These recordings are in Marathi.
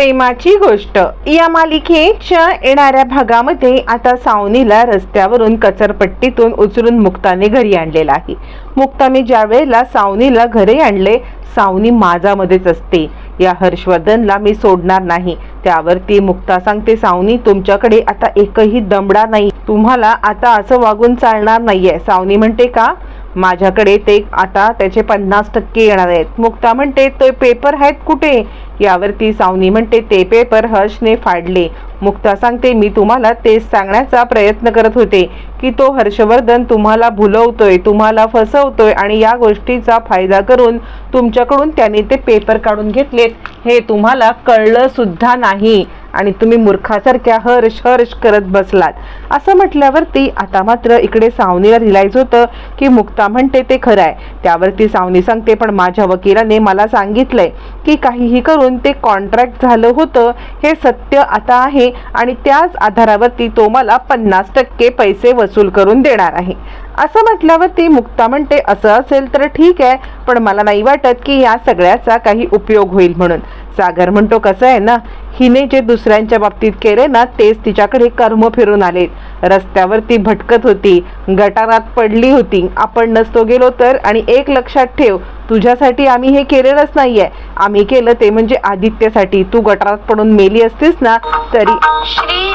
प्रेमाची गोष्ट. या मालिकेच्या येणाऱ्या भागामध्ये आता सावनीला रस्त्यावरून कचरपट्टीतून उचलून मुक्ताने घरी आणलेला आहे. मुक्ताने ज्या वेळेला सावनीला घरी आणले सावनी माझामध्येच असते. या हर्षवर्धनला मी सोडणार नाही. त्यावरती मुक्ता सांगते सावनी तुमच्याकडे आता एकही दमडा नाही. तुम्हाला आता असं वागून चालणार नाहीये. सावनी म्हणते का? माझ्याकडे ते आता त्याचे पन्नास टक्के येणार आहेत. मुक्ता म्हणते ते पेपर आहेत कुठे? यावरती सावनी म्हणते ते पेपर हर्षने फाडले. मुक्ता सांगते मी तुम्हाला तेच सांगण्याचा प्रयत्न करत होते की तो हर्षवर्धन तुम्हाला भुलवतोय तुम्हाला फसवतोय आणि या गोष्टीचा फायदा करून तुमच्याकडून त्याने ते पेपर काढून घेतलेत. हे तुम्हाला कळलं सुद्धा नाही. आणि तुम्ही मूर्खासारख्या हर्ष हर्ष करत बसलात. असं म्हटल्यावरती आता मात्र इकडे सावनीला रिलाईज होतं की मुक्ता म्हणते ते खरं आहे. त्यावरती सावनी सांगते पण माझ्या वकिलाने मला सांगितलंय की काहीही करून ते कॉन्ट्रॅक्ट झालं होतं. हे सत्य आता आहे आणि त्याच आधारावरती तो मला पन्नास टक्के पैसे वसूल करून देणार आहे. असं म्हटल्यावरती मुक्ता म्हणते असं असेल तर ठीक आहे पण मला नाही वाटत की या सगळ्याचा काही उपयोग होईल म्हणून. सागर म्हणतो कसं आहे ना हिने जे दुसऱ्यांच्या बाबतीत केले ना तेच तिच्याकडे कर्म फिरून आले. रस्त्यावरती भटकत होती गटारात पडली होती. आपण नसतो गेलो तर आणि एक लक्षात ठेव तुझ्यासाठी आम्ही हे केलेलंच नाहीये. आम्ही केलं ते म्हणजे आदित्यसाठी. तू गटारात पडून मेली असतीस ना तरी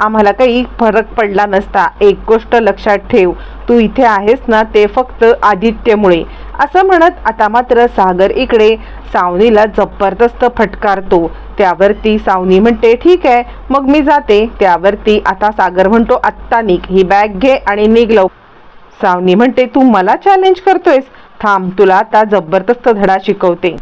आम्हाला काही फरक पडला नसता. एक गोष्ट लक्षात ठेव तू इथे आहेस ना ते फक्त आदित्यमुळे. असं म्हणत आता मात्र सागर इकडे सावनीला जबरदस्त फटकारतो. त्यावरती सावनी म्हणते ठीक आहे मग मी जाते. त्यावरती आता सागर म्हणतो आत्ता निघ ही बॅग घे आणि निघ लव सावनी म्हणते तू मला चॅलेंज करतोयस? थांब तुला आता जबरदस्त धडा शिकवते.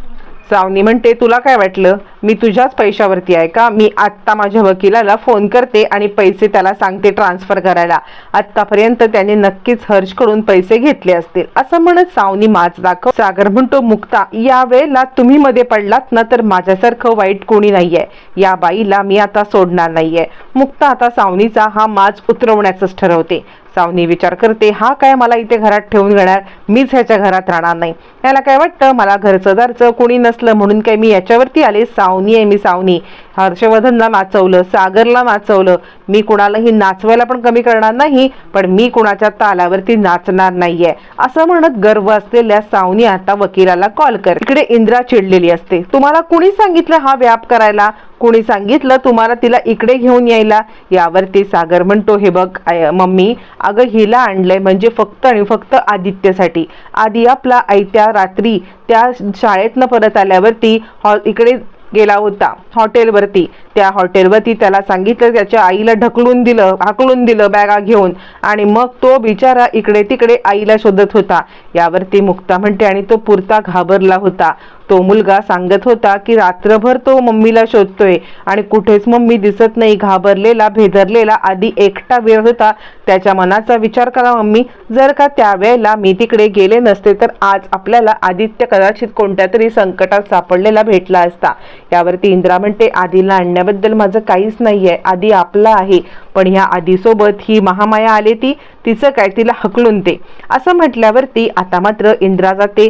सावनी म्हणते तुला काय वाटलं? मी तुझ्याच पैशावरती आहे का? मी आत्ता माझ्या वकिलाला फोन करते आणि पैसे त्याला सांगते ट्रान्सफर करायला. आत्तापर्यंत त्याने नक्कीच हर्षकडून पैसे घेतले असतील. असं म्हणत सावनी माच दाखव सागर म्हणतो मुक्ता या वेळेला तुम्ही मध्ये पडलात ना तर माझ्यासारखं वाईट कोणी नाहीये. या बाईला मी आता सोडणार नाहीये. मुक्ता आता सावनीचा हा माज उतरवण्याचंच ठरवते. सावनी विचार करते हा काय मला इथे घरात ठेवून घेणार? मीच ह्याच्या घरात राहणार नाही. याला काय वाटतं? मला घरचं दारचं कोणी नसलं म्हणून काय मी याच्यावरती आले? सावनी आहे मी सावनी. हर्षवर्धनला नाचवलं सागरला नाचवलं. मी कुणालाही नाचवायला पण कमी करणार नाही पण मी कुणाच्या तालावरती नाचणार नाहीये. असं म्हणत गर्व असलेल्या सावनी आता वकिलाला कॉल कर इकडे इंद्रा चिडलेली असते. तुम्हाला कुणी सांगितलं हा व्याप करायला? कुणी सांगितलं तुम्हाला तिला इकडे घेऊन यायला? यावरती सागर म्हणतो हे बघ आय- मम्मी अगं हिला आणलंय म्हणजे फक्त आणि फक्त आदित्यसाठी. आधी आपला आयत्या रात्री त्या शाळेतनं परत आल्यावरती हॉ इकडे गेला होता हॉटेलवरती. त्या हॉटेलवरती त्याला सांगितलं त्याच्या आईला ढकलून दिलं हाकलून दिलं बॅगा घेऊन. आणि मग तो बिचारा इकडे तिकडे आईला शोधत होता. यावरती मुक्ता म्हणते आणि तो पुरता घाबरला होता. तो मुलगा सांगत होता की रात्रभर तो मम्मीला शोधतोय. आणि कुठेच मम्मी दिसत नाही. घाबरलेला भेदरलेला आधी एकटा वेळ होता. त्याच्या मनाचा विचार करा मम्मी. जर का त्यावेळेला मी तिकडे गेले नसते तर आज आपल्याला आदित्य कदाचित कोणत्या तरी संकटात सापडलेला भेटला असता. यावरती इंद्रा म्हणते आधीला आणण्याबद्दल माझं काहीच नाही आहे आधी आपला आहे. पण ह्या आधीसोबत ही महामाया आले ती तिचं काय तिला हकलून ते. असं म्हटल्यावरती आता मात्र इंद्राचा ते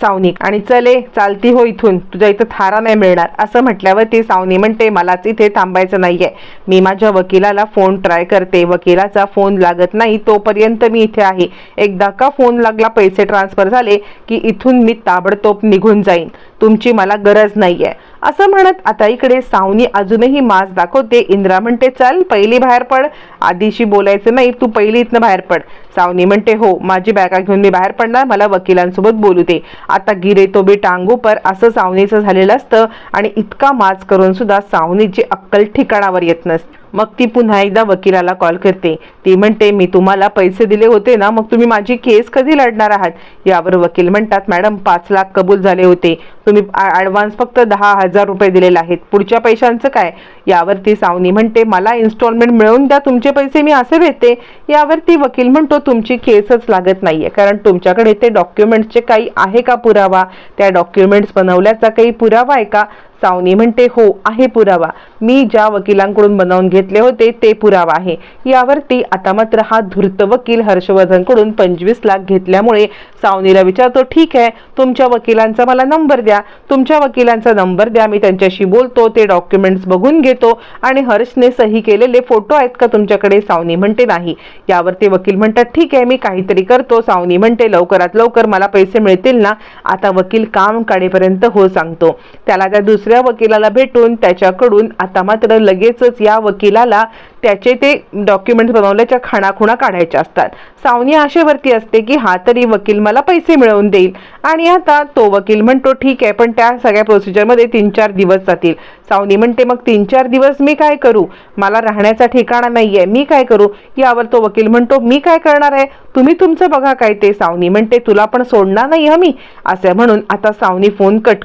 सावनिक. आणि चले चालती हो इथून. तुझ्या इथं थारा नाही मिळणार. असं म्हटल्यावर ती सावनी म्हणते मलाच इथे थांबायचं नाहीये. मी माझ्या वकिलाला फोन ट्राय करते. वकिलाचा फोन लागत नाही तोपर्यंत मी इथे आहे. एकदा का फोन लागला पैसे ट्रान्सफर झाले की इथून मी ताबडतोब निघून जाईन. तुमची मला गरज नाहीये. असं म्हणत आता इकडे सावनी अजूनही मास दाखवते. इंद्रा म्हणते चल पहिली बाहेर पड. आधीशी बोलायचं नाही तू पहिली इथनं बाहेर पड. सावनी म्हणते हो माझी बॅगा घेऊन मी बाहेर पडणार मला वकिलांसोबत बोलू दे. आता गिरे तो बी टांगू पर असं सावनीचं झालेलं असतं आणि इतका माज करून सुद्धा सावनीची अक्कल ठिकाणावर येत नसते. मग ती पुन्हा एकदा वकिलाला कॉल करते. ती म्हणते मी तुम्हाला पैसे दिले होते ना मग तुम्ही माझी केस कधी लढणार आहात? यावर वकील म्हणतात मॅडम पाच लाख कबूल झाले होते. तुम्ही ॲडव्हान्स फक्त दहा हजार रुपये दिलेले आहेत. पुढच्या पैशांचं काय? यावरती सावनी म्हणते मला इन्स्टॉलमेंट मिळवून द्या तुमचे पैसे मी असे देते यावरती वकील म्हणतो तुमची केसच लागत नाहीये कारण तुमच्याकडे ते डॉक्युमेंट्सचे काही आहे का पुरावा? त्या डॉक्युमेंट्स बनवल्याचा काही पुरावा आहे का? सावनी म्हणते हो आहे पुरावा. मी ज्या वकिलांकडून बनवून घेतले होते ते पुरावा आहे. यावरती आता मात्र हा धूर्त वकील हर्षवर्धनकडून पंचवीस लाख घेतल्यामुळे सावनीला विचारतो ठीक आहे तुमच्या वकिलांचा मला नंबर द्या. तुमच्या वकिलांचा नंबर द्या मी त्यांच्याशी बोलतो ते डॉक्युमेंट्स बघून घेतो आणि हर्षने सही केलेले फोटो आहेत का तुमच्याकडे? सावनी म्हणते नाही. यावरती वकील म्हणतात ठीक आहे मी काहीतरी करतो. सावनी म्हणते लवकरात लवकर मला पैसे मिळतील ना? आता वकील काम काढेपर्यंत हो सांगतो. त्याला त्या दुसऱ्या वकिलाला भेटून त्याच्याकडून आता मात्र लगेचच या वकिलाला त्याचे ते डॉक्युमेंट बनवल्याच्या खाणाखुणा काढायच्या असतात. सावनी आशेवरती असते की हा तरी वकील मला पैसे मिळवून देईल. आणि आता तो वकील म्हणतो ठीक आहे पण त्या सगळ्या प्रोसिजरमध्ये तीन चार दिवस जातील. सावनी म्हणते मग तीन चार दिवस मी काय करू? मला राहण्याचा ठिकाणा नाहीये मी काय करू? यावर तो वकील म्हणतो मी काय करणार आहे? तुम्ही तुमचं बघा काय ते. सावनी म्हणते तुला पण सोडणार नाही हमी मी. असं म्हणून आता सावनी फोन कट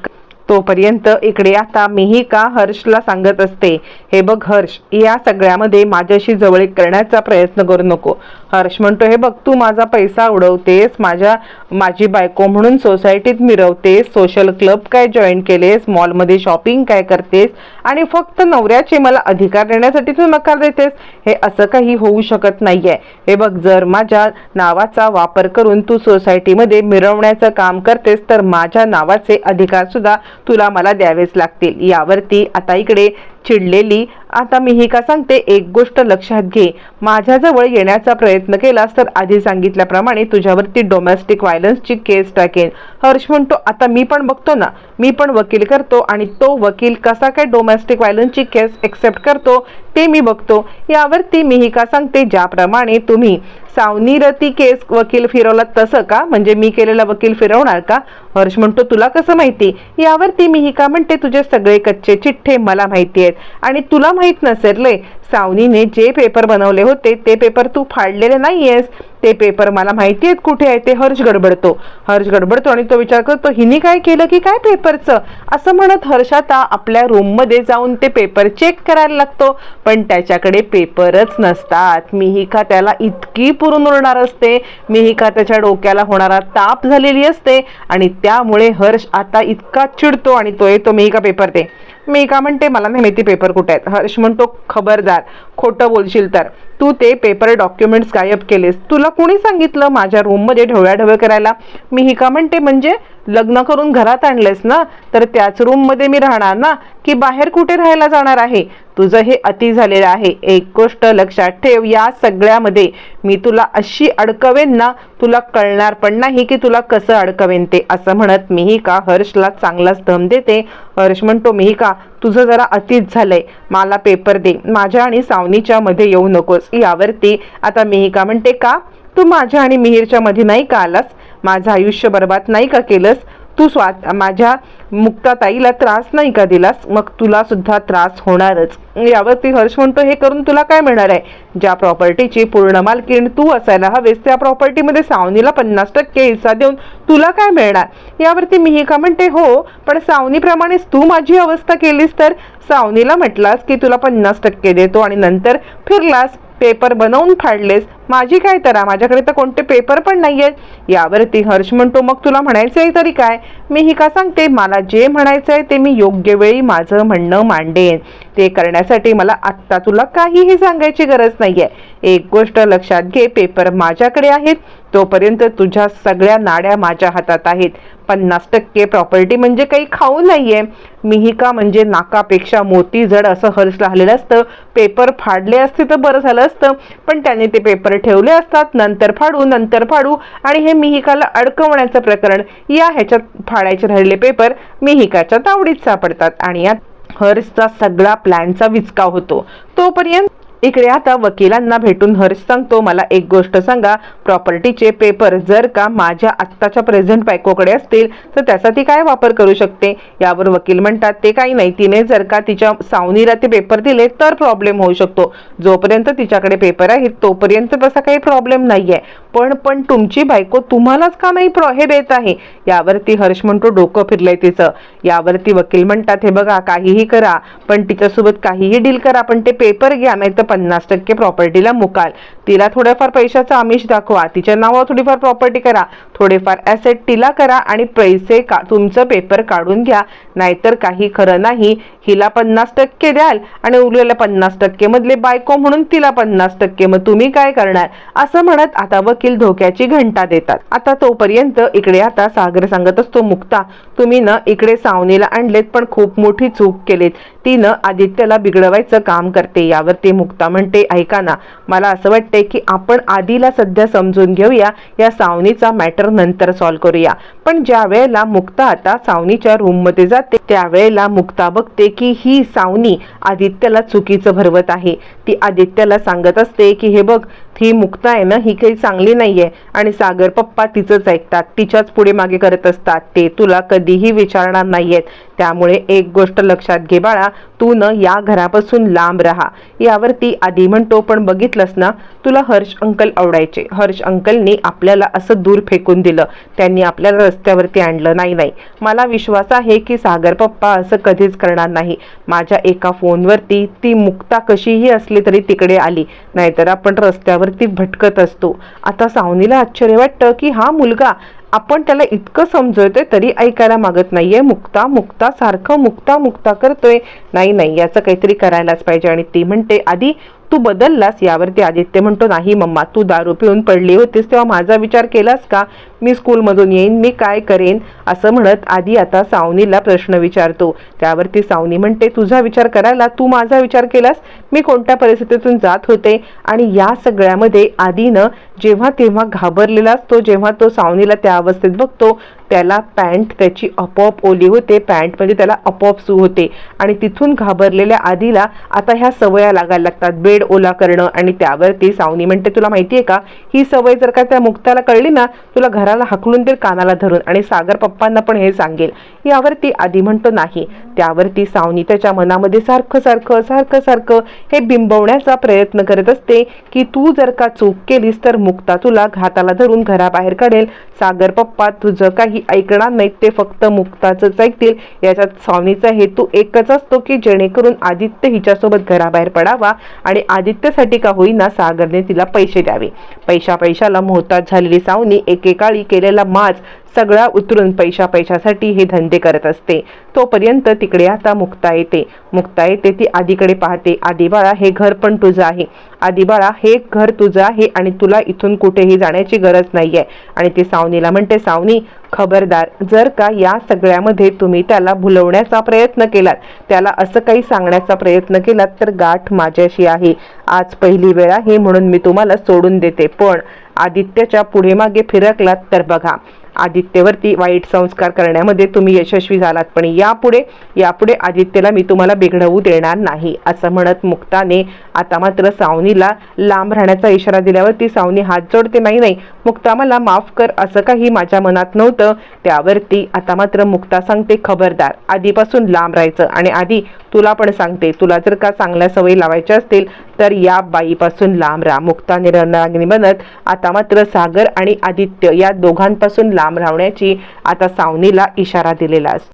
तोपर्यंत इकडे आता मीही का हर्षला सांगत असते? हे बघ हर्ष या सगळ्यामध्ये माझ्याशी जवळीक करण्याचा प्रयत्न करू नको. हर्ष म्हणतो हे बघ तू माझा पैसा उडवतेस माझ्या माझी बायको म्हणून सोसायटीत मिरवतेस सोशल क्लब काय जॉईन केलेस मॉलमध्ये शॉपिंग काय करतेस आणि फक्त नवऱ्याचे मला अधिकार देण्यासाठी तू नकार देतेस? हे असं काही होऊ शकत नाहीये. हे बघ जर माझ्या नावाचा वापर करून तू सोसायटीमध्ये मिरवण्याचं काम करतेस तर माझ्या नावाचे अधिकार सुद्धा तुला मला द्यावेच लागतील. यावरती आता इकडे चिडलेली आता मी ही का सांगते एक गोष्ट लक्षात घे. माझ्याजवळ येण्याचा प्रयत्न केलास तर आधी सांगितल्याप्रमाणे तुझ्यावरती डोमेस्टिक व्हायलन्सची केस टाकेन. हर्ष म्हणतो आता मी पण बघतो ना. मी पण वकील करतो आणि तो वकील कसा काय डोमेस्टिक व्हायलन्सची केस एक्सेप्ट करतो ते मी बघतो. यावरती मी ही का सांगते ज्याप्रमाणे तुम्ही सावनीरती केस वकील फिरवला तसं का? म्हणजे मी केलेला वकील फिरवणार का? हर्ष म्हणतो तुला कसं माहिती? यावरती मी ही का म्हणते? तुझे सगळे कच्चे चिठ्ठे मला माहिती आहेत. आणि तुला माहिती नसेल रे सावनीने जे पेपर बनवले होते ते पेपर तू फाडलेले नाहीयेस. ते पेपर मला माहिती आहेत कुठे आहे ते हर्ष गडबडतो. हर्ष गडबडतो आणि तो विचार करतो हिने काय केलं की काय पेपरचं असं म्हणत हर्ष आता आपल्या रूममध्ये जाऊन ते पेपर चेक करायला लागतो. पण त्याच्याकडे पेपरच नसतात. मिहिका त्याला इतकी पुरून उरणार असते. मिहिका त्याच्या डोक्याला होणारा ताप झालेली असते. आणि त्यामुळे हर्ष आता इतका चिडतो आणि तो येतो मिहिका पेपर दे मी का म्हणते मला नाही माहिती पेपर कुठे आहेत? हर्ष म्हणतो खबरदार. खोटं बोलशील तर. तू ते पेपर डॉक्युमेंट्स गायब केलेस. तुला कोणी सांगितलं माझ्या रूममध्ये ढवळ्याढवळ करायला? मी ही का म्हणते? म्हणजे लग्न करून घरात आणलेस ना? तर त्याच रूममध्ये मी राहणार ना? की बाहेर कुठे राहायला जाणार आहे? तुझं हे अति झालेलं आहे. एक गोष्ट लक्षात ठेव या सगळ्यामध्ये मी तुला अशी अडकवेन ना? तुला कळणार पण नाही की तुला कसं अडकवेन ते. असं म्हणत मिही का हर्षला चांगलाच दम देते? हर्ष म्हणतो मी का तुझं जरा अतीच झालंय. मला पेपर दे. माझ्या आणि सावनीच्या मध्ये येऊ नकोस. यावरती आता मिहिका म्हणते का? तू माझ्या आणि मिहीरच्या मध्ये नाही का आलास? माझं आयुष्य बर्बाद नाही का केलंस? तू स्वा माझ्या मुक्ताताईला त्रास नाही का दिलास? मग तुला सुद्धा त्रास होणारच. यावरती हर्ष म्हणतो हे करून तुला काय मिळणार आहे? ज्या प्रॉपर्टीची पूर्ण मालकीण तू असायला हवेस त्या प्रॉपर्टीमध्ये सावनीला पन्नास टक्के हिस्सा देऊन तुला काय मिळणार? यावरती मी का म्हणते? हो पण सावनीप्रमाणेच तू माझी अवस्था केलीस तर? सावनीला म्हटलास की तुला पन्नास टक्के देतो आणि नंतर फिरलास पेपर बनवून फाडलेस. माझी काय तरा माझ्याकडे तर कोणते पेपर पण नाही आहेत यावरती हर्ष म्हणतो मग तुला म्हणायचं आहे तरी काय? मी ही का सांगते? मला जे म्हणायचं आहे ते मी योग्य वेळी माझं म्हणणं मांडेन. ते करण्यासाठी मला आत्ता तुला काहीही सांगायची गरज नाहीये. एक गोष्ट लक्षात घे पेपर माझ्याकडे आहेत. तोपर्यंत तुझ्या सगळ्या नाड्या माझ्या हातात आहेत. पन्नास टक्के प्रॉपर्टी म्हणजे काही खाऊ नाहीये. मिहिका म्हणजे नाकापेक्षा मोती जड असं हर्ष राहिलेलं असतं. पेपर फाडले असते तर बरं झालं असतं. पण त्याने ते पेपर ठेवले असतात नंतर फाडू नंतर फाडू. आणि हे मिहिकाला अडकवण्याचं प्रकरण या ह्याच्यात फाडायचे राहिलेले पेपर मिहिकाच्या तावडीत सापडतात. आणि यात हर्षचा सगळा प्लॅनचा विचका होतो. तोपर्यंत इकडे आता वकिलांना भेटून हर्ष सांगतो मला एक गोष्ट सांगा. प्रॉपर्टीचे पेपर जर का माझ्या आत्ताच्या प्रेझेंट बायकोकडे असतील तर त्याचा ती काय वापर करू शकते? यावर वकील म्हणतात ते काही नाही. तिने जर का तिच्या सावनीला ते पेपर दिले तर प्रॉब्लेम होऊ शकतो. जोपर्यंत तिच्याकडे पेपर आहेत तोपर्यंत तसा काही प्रॉब्लेम नाही आहे पण पण तुमची बायको तुम्हालाच का नाही हे देत आहे? यावरती हर्ष म्हणतो डोकं फिरलंय तिचं. यावरती वकील म्हणतात हे बघा काहीही करा पण तिच्यासोबत काहीही डील करा पण ते पेपर घ्या नाही तर पन्नास टक्के प्रॉपर्टीला मुकाल. तिला थोड्याफार पैशाचा आमिष दाखवा तिच्या नावावर थोडीफार प्रॉपर्टी करा थोडेफार ॲसेट तिला करा आणि पैसे का तुमचं पेपर काढून घ्या. नाहीतर काही खरं नाही हिला पन्नास टक्के द्याल आणि उरलेल्या पन्नास टक्के मधले बायको म्हणून तिला पन्नास टक्के. मग तुम्ही काय करणार? असं म्हणत आता वकील धोक्याची घंटा देतात. आता तोपर्यंत इकडे आता सागर सांगत असतो मुक्ता तुम्ही ना इकडे सावनीला आणलेत पण खूप मोठी चूक केलीत. तिनं आदित्यला बिघडवायचं काम करते यावरती मुक्ता म्हणते ऐका ना मला असं वाटतंय की आपण आधीला सध्या समजून घेऊया या सावनीचा मॅटर नंतर सॉल्व्ह करूया. पण ज्या वेळेला मुक्ता आता सावनीच्या रूममध्ये जाते त्यावेळेला मुक्ता बघते की ही सावनी आदित्यला चुकीचं भरवत आहे. ती आदित्यला सांगत असते की हे बघ ही मुक्ता आहे ना ही काही चांगली नाही आहे आणि सागर पप्पा तिचंच ऐकतात तिच्याच पुढे मागे करत असतात. ते तुला कधीही विचारणार नाहीयेत. त्यामुळे एक गोष्ट लक्षात घे बाळा तू न या घरापासून लांब राहा. यावरती आधी म्हणतो पण बघितलंस ना तुला हर्ष अंकल आवडायचे. हर्ष अंकलनी आपल्याला असं दूर फेकून दिलं. त्यांनी आपल्याला रस्त्यावरती आणलं. नाही नाही. मला विश्वास आहे की सागर पप्पा असं कधीच करणार नाही. माझ्या एका फोनवरती ती मुक्ता कशीही असली तरी तिकडे आली. नाहीतर आपण रस्त्यावरती भटकत असतो. आता सावनीला आश्चर्य वाटतं की हा मुलगा आपण त्याला इतकं समजवतोय तरी ऐकायला मागत नाहीये. मुक्ता मुक्ता सारखं मुक्ता मुक्ता करतोय. नाही नाही याचं काहीतरी करायलाच पाहिजे. आणि ती म्हणते आधी तू बदललास यावरती आदित्य म्हणतो नाही मम्मा तू दारू पिऊन पडली होतीस तेव्हा माझा विचार केलास का? मी स्कूलमधून येईन मी काय करेन? असं म्हणत आधी आता सावनीला प्रश्न विचारतो. त्यावरती सावनी म्हणते तुझा विचार करायला तू माझा विचार केलास? मी कोणत्या परिस्थितीतून जात होते? आणि या सगळ्यामध्ये आदीनं जेव्हा तेव्हा घाबरलेला असतो जेव्हा तो सावनीला त्या अवस्थेत बघतो त्याला पॅन्ट त्याची आपोआप ओली होते पॅन्टमध्ये म्हणजे त्याला आपोआप सू होते. आणि तिथून घाबरलेल्या आधीला आता ह्या सवया लागायला लागतात बेड ओला करणं आणि त्यावरती सावनी म्हणते तुला माहिती आहे का ही सवय जर का त्या मुक्ताला कळली ना तुला घराला हकलून देईल कानाला धरून आणि सागर पप्पांना पण हे सांगेल. यावरती आधी म्हणतो नाही त्यावरती सावनी त्याच्या मनामध्ये सारखं सारखं सारखं सारखं हे बिंबवण्याचा प्रयत्न करत असते की तू जर का चूक केलीस तर मुक्ता तुला घाताला धरून घराबाहेर काढेल. सागर पप्पा तुझं काही ऐकणार नाहीत ते फक्त मुक्ताचंच ऐकतील. याच्यात सावनीचा हेतू एकच असतो की जेणेकरून आदित्य हिच्यासोबत घराबाहेर पडावा आणि आदित्यसाठी का होईना सागरने तिला पैसे द्यावे. पैशा पैशाला मोहताज झालेली सावनी एकेकाळी केलेला माज सगळा उतरून पैशा पैशासाठी हे धंदे करत असते. तोपर्यंत तिकडे आता मुक्ता येते. मुक्ता येते ती आधीकडे पाहते आदिबाळा हे घर पण तुझं आहे. आदिबाळा हे घर तुझं आहे आणि तुला इथून कुठेही जाण्याची गरज नाहीये. आणि ती सावनीला म्हणते सावनी खबरदार जर का या सगळ्यामध्ये तुम्ही त्याला भुलवण्याचा प्रयत्न केलात त्याला असं काही सांगण्याचा प्रयत्न केलात तर गाठ माझ्याशी आहे. आज पहिली वेळ आहे म्हणून मी तुम्हाला सोडून देते. पण आदित्यच्या पुढे मागे फिरकलात तर बघा आदित्यवरती वाईट संस्कार करण्यामध्ये तुम्ही यशस्वी झालात पण यापुढे यापुढे आदित्यला मी तुम्हाला बिघडवू देणार नाही असं म्हणत मुक्ताने आता मात्र सावनीला लांब राहण्याचा इशारा दिल्यावर ती सावनी हात जोडते नाही नाही मुक्ता मला माफ कर असं काही माझ्या मनात नव्हतं. त्यावरती आता मात्र मुक्ता सांगते खबरदार आधीपासून लांब राहायचं आणि आधी तुला पण सांगते तुला जर का चांगल्या सवयी लावायच्या असतील तर या बाईपासून लांब राहा. मुक्ता निरनागिनी बनत आता मात्र सागर आणि आदित्य या दोघांपासून लांब राहण्याची आता सावनीला इशारा दिलेला असतो